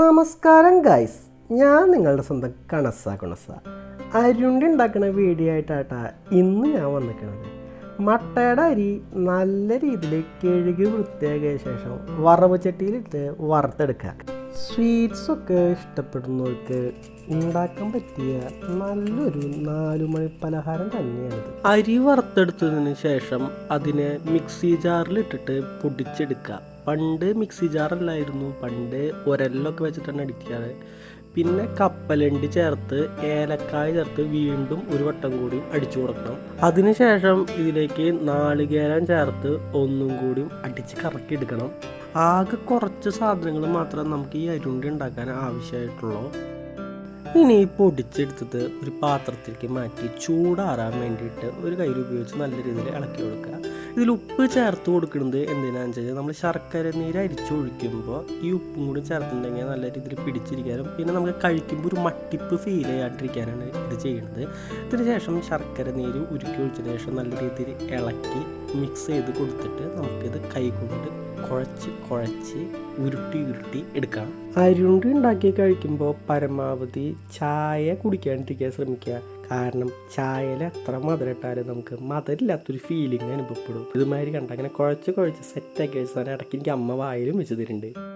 നമസ്കാരം ഗായ്സ് ഞാൻ നിങ്ങളുടെ സ്വന്തം കണസ കുണസ. അരുണ്ടി ഉണ്ടാക്കുന്ന വീഡിയോ ആയിട്ടാട്ടാ ഇന്ന് ഞാൻ വന്നിരിക്കുന്നത് മട്ടയുടെ അരി നല്ല രീതിയിൽ കഴുകി വൃത്തിയാക്കിയ ശേഷം വറവ് ചട്ടിയിലിട്ട് വറുത്തെടുക്കുക. സ്വീറ്റ്സൊക്കെ ഇഷ്ടപ്പെടുന്നവർക്ക് ഉണ്ടാക്കാൻ പറ്റിയ നല്ലൊരു നാലുമണി പലഹാരം തന്നെയാണിത്. അരി വറുത്തെടുത്തതിന് ശേഷം അതിനെ മിക്സി ജാറിലിട്ടിട്ട് പൊടിച്ചെടുക്കുക. പണ്ട് മിക്സി ജാറല്ലായിരുന്നു. പണ്ട് ഒരല്ലൊക്കെ വെച്ചിട്ടാണ് അടിക്കാറ്. പിന്നെ കപ്പലണ്ടി ചേർത്ത് ഏലക്കായ ചേർത്ത് വീണ്ടും ഒരു വട്ടം കൂടി അടിച്ചു കൊടുക്കണം. അതിനുശേഷം ഇതിലേക്ക് നാളികേരം ചേർത്ത് ഒന്നും കൂടി അടിച്ച് കറക്കി എടുക്കണം. ആകെ കുറച്ച് സാധനങ്ങൾ മാത്രമേ നമുക്ക് ഈ അരുണ്ടി ഉണ്ടാക്കാൻ ആവശ്യമായിട്ടുള്ളൂ. ഇനി പൊടിച്ചെടുത്തത് ഒരു പാത്രത്തിലേക്ക് മാറ്റി ചൂടാറാൻ വേണ്ടിയിട്ട് ഒരു കയ്യിൽ ഉപയോഗിച്ച് നല്ല രീതിയിൽ ഇളക്കി കൊടുക്കുക. ഇതിൽ ഉപ്പ് ചേർത്ത് കൊടുക്കുന്നത് എന്തിനാണെന്ന് വെച്ചാൽ നമ്മൾ ശർക്കര നീര് അരിച്ചൊഴിക്കുമ്പോൾ ഈ ഉപ്പും കൂടി ചേർത്തിട്ടുണ്ടെങ്കിൽ നല്ല രീതിയിൽ പിടിച്ചിരിക്കാനും പിന്നെ നമുക്ക് കഴിക്കുമ്പോൾ ഒരു മട്ടിപ്പ് ഫീൽ ചെയ്യാണ്ടിരിക്കാനാണ് ഇത് ചെയ്യുന്നത്. ഇതിന് ശേഷം ശർക്കര നീര് ഉരുക്കി ഒഴിച്ചതിന് ശേഷം നല്ല രീതിയിൽ ഇളക്കി മിക്സ് ചെയ്ത് കൊടുത്തിട്ട് നമുക്കിത് കൈ കൊണ്ട് കുഴച്ച് കുഴച്ച് ഉരുട്ടി ഉരുട്ടി എടുക്കാം അരുണ്ടി ഉണ്ടാക്കി കഴിക്കുമ്പോൾ പരമാവധി ചായ കുടിക്കാണ്ടിരിക്കാൻ ശ്രമിക്കുക. കാരണം ചായയിൽ എത്ര മധുരം ഇട്ടാലും നമുക്ക് മധുരമില്ലാത്തൊരു ഫീലിംഗ് അനുഭവപ്പെടും. ഇതുമാതിരി കണ്ട അങ്ങനെ കുഴച്ച് കുഴച്ച് സെറ്റാക്കി വെച്ചാൽ ഇടയ്ക്ക് എനിക്ക് അമ്മ വായിലും വെച്ച് തരുന്നുണ്ട്.